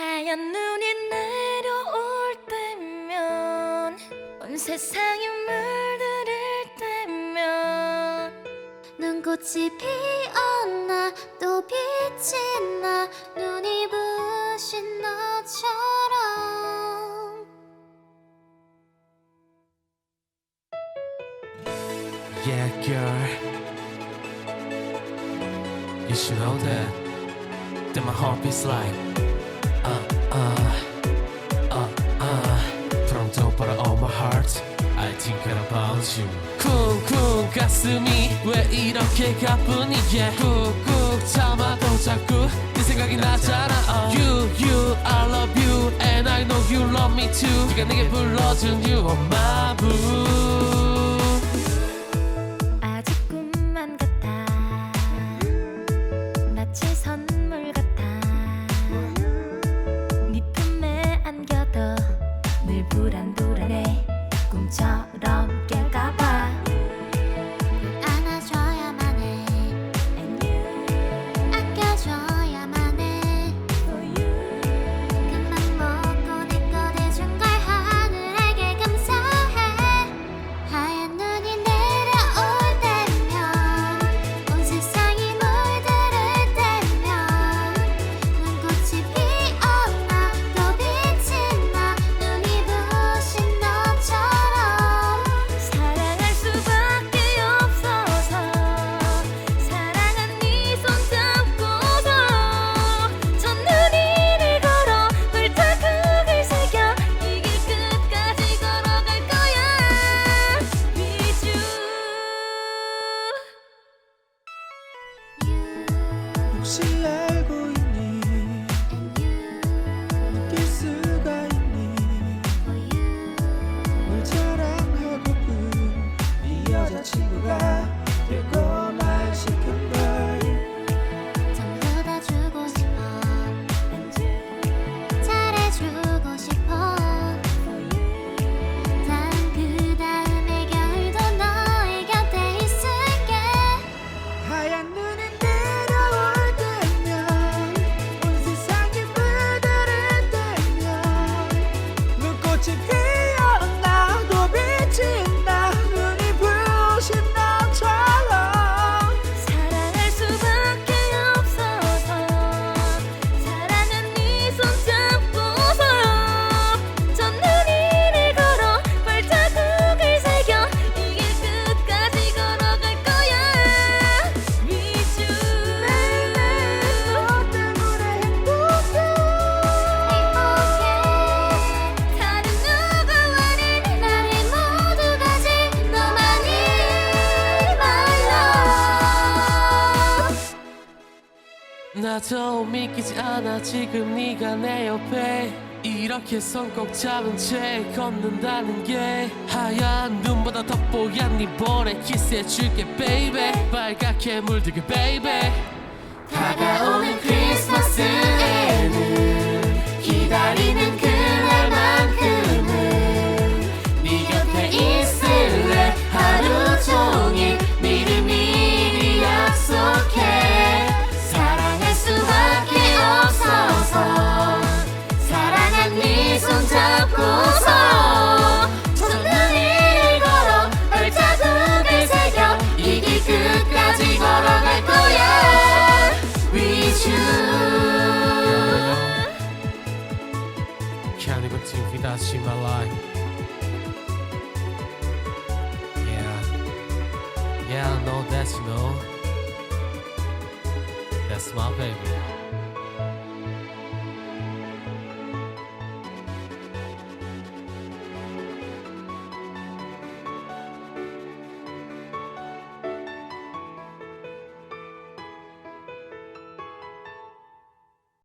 하얀 눈이 내려올 때면 온 세상이 물들을 때면 눈꽃이 피었나 또 빛이 나 눈이 부신 너처럼 Yeah girl You should know that That my heart beats like uh, uh, uh, from top of all my heart, I think about you. Cool, cool, gasumi, where kick up on Cool, cool, tama, don't you? This is You, you, I love you, and I know you love me too. You can get blood you, oh my. to a 나도 믿기지 않아. 지금 네가 내 옆에. 이렇게 손 꼭 잡은 채 걷는다는 게 하얀 눈보다 더 뽀얀 네 볼에 키스해줄게 baby. 빨갛게 물들게 baby. 다가오는 크리스마스 That's you know. That's my baby.